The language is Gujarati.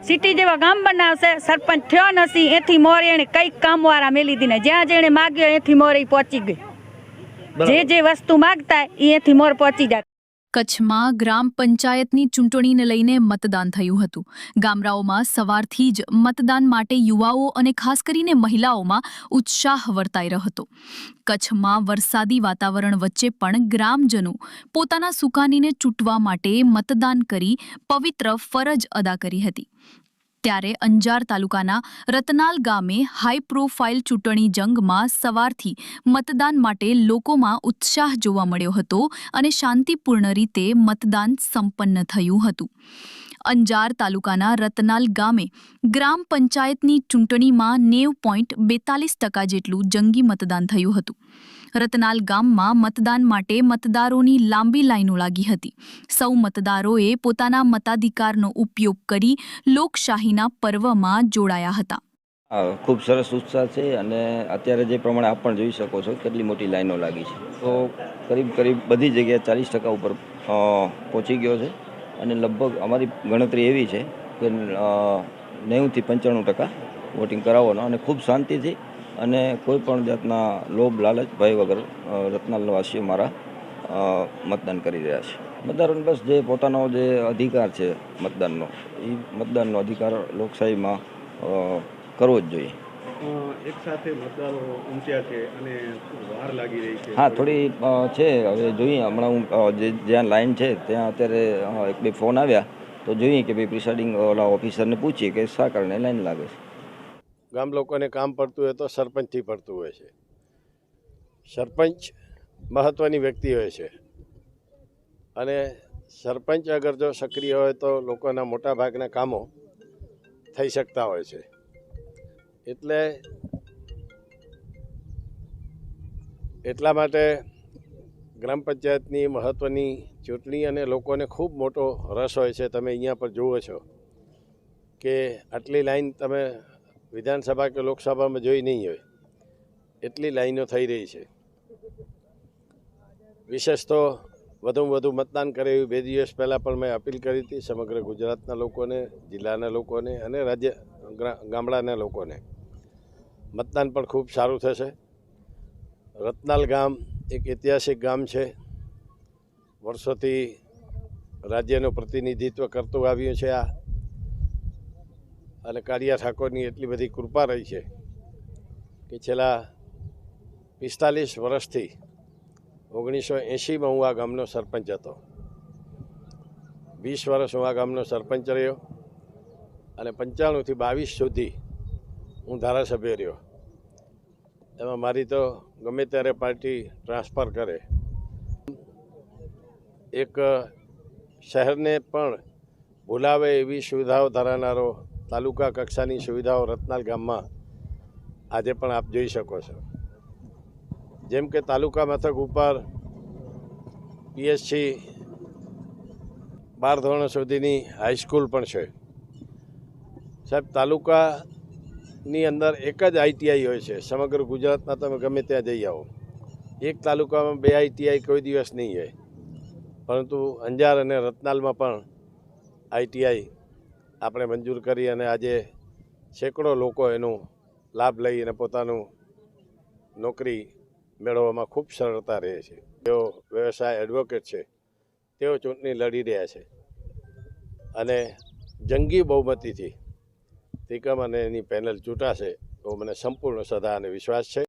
સિટી જેવા ગામ બનાવશે સરપંચ થયો નથી એથી મોર એને કંઈક કામવાળા મેલી દીને જ્યાં જેણે માગ્યો એથી મોર પહોંચી ગઈ. જે જે વસ્તુ માગતા એ એથી મોર પહોંચી જાય. કચ્છમાં ગ્રામ પંચાયતની ચૂંટણીને લઈને મતદાન થયું હતું. ગામડાઓમાં સવારથી જ મતદાન માટે યુવાઓ અને ખાસ કરીને મહિલાઓમાં ઉત્સાહ વર્તાઈ રહ્યો હતો. કચ્છમાં વરસાદી વાતાવરણ વચ્ચે પણ ગ્રામજનો પોતાના સુકાનીને ચૂંટવા માટે મતદાન કરી પવિત્ર ફરજ અદા કરી હતી. ત્યારે અંજાર તાલુકાના રતનાલ ગામે હાઈ પ્રોફાઇલ ચૂંટણી જંગમાં સવારથી મતદાન માટે લોકોમાં ઉત્સાહ જોવા મળ્યો હતો અને શાંતિપૂર્ણ રીતે મતદાન સંપન્ન થયું હતું. અંજાર તાલુકાના રતનાલ ગામે ગ્રામ પંચાયતની ચૂંટણીમાં નેવ પોઈન્ટ બેતાલીસ ટકા જેટલું જંગી મતદાન થયું હતું. રતનાલ ગામમાં મતદાન માટે મતદારોની લાંબી લાઈનો લાગી હતી. સૌ મતદારોએ પોતાના મતાધિકારનો ઉપયોગ કરી લોકશાહીના પર્વમાં જોડાયા હતા. ખૂબ સરસ ઉત્સાહ છે અને અત્યારે જે પ્રમાણે આપ પણ જોઈ શકો છો કેટલી મોટી લાઈનો લાગી છે. તો કરીબ કરીબ બધી જગ્યાએ ચાલીસ ટકા ઉપર પહોંચી ગયો છે અને લગભગ અમારી ગણતરી એવી છે કે નેવુંથી પંચાણું ટકા વોટિંગ કરાવવાનો અને ખૂબ શાંતિથી અને કોઈ પણ જાતના લોભ લાલચ ભય વગર રત્નાલવાસીઓ મારા મતદાન કરી રહ્યા છે. મતદારોને બસ જે પોતાનો જે અધિકાર છે મતદાનનો એ મતદાનનો અધિકાર લોકશાહીમાં કરવો જ જોઈએ. એક સાથે મતદારો ઉમટ્યા છે અને વાર લાગી રહી છે. હા થોડી છે. હવે જોઈએ હમણાં હું જે જ્યાં લાઈન છે ત્યાં અત્યારે એક બે ફોન આવ્યા. તો જોઈએ કે ભાઈ પ્રિસાઇડિંગ ઓલા ઓફિસરને પૂછીએ કે શા કારણે લાઈન લાગે છે. ગામ લોકોને કામ પડતું હોય તો સરપંચથી પડતું હોય છે. સરપંચ મહત્ત્વની વ્યક્તિ હોય છે. અને સરપંચ અગર જો સક્રિય હોય તો લોકોના મોટા ભાગના કામો થઈ શકતા હોય છે. એટલે એટલા માટે ગ્રામ પંચાયતની મહત્ત્વની ચૂંટણી અને લોકોને ખૂબ મોટો રસ હોય છે. તમે અહીંયા પર જુઓ છો કે આટલી લાઈન તમે વિધાનસભા કે લોકસભામાં જોઈ નહીં હોય. એટલી લાઈનો થઈ રહી છે. વિશેષ તો વધુમાં વધુ મતદાન કરે એવી બે દિવસ પહેલાં પણ મેં અપીલ કરી હતી સમગ્ર ગુજરાતના લોકોને, જિલ્લાના લોકોને અને રાજ્ય ગામડાના લોકોને. મતદાન પણ ખૂબ સારું થશે. રતનાલ ગામ એક ઐતિહાસિક ગામ છે. વર્ષોથી રાજ્યનું પ્રતિનિધિત્વ કરતું આવ્યું છે આ અને કાળિયા ઠાકોરની એટલી બધી કૃપા રહી છે કે છેલ્લા પિસ્તાલીસ વર્ષથી ઓગણીસો એંશીમાં હું આ ગામનો સરપંચ હતો. વીસ વર્ષ હું આ ગામનો સરપંચ રહ્યો અને પંચાણુંથી બાવીસ સુધી હું ધારાસભ્ય રહ્યો. એમાં મારી તો ગમે ત્યારે પાર્ટી ટ્રાન્સફર કરે. એક શહેરને પણ ભૂલાવે એવી સુવિધાઓ ધરાવનારો તાલુકા કક્ષાની સુવિધાઓ રત્નાલ ગામમાં આજે પણ આપ જોઈ શકો છો. જેમ કે તાલુકા મથક ઉપર પીએસસી બાર ધોરણ સુધીની હાઈસ્કૂલ પણ છે. સાહેબ, તાલુકાની અંદર એક જ આઈટીઆઈ હોય છે. સમગ્ર ગુજરાતમાં તમે ગમે ત્યાં જઈ આવો. એક તાલુકામાં બે આઈટીઆઈ કોઈ દિવસ નહીં હોય. પરંતુ અંજાર અને રતનાલમાં પણ આઈટીઆઈ આપણે મંજૂર કરી અને આજે સેંકડો લોકો એનો લાભ લઈ અને પોતાનું નોકરી મેળવવામાં ખૂબ સરળતા રહે છે. તેઓ વ્યવસાય એડવોકેટ છે. તેઓ ચૂંટણી લડી રહ્યા છે. અને જંગી બહુમતીથી તિકમ અને એની પેનલ ચૂંટાશે તો મને સંપૂર્ણ શ્રદ્ધા અને વિશ્વાસ છે.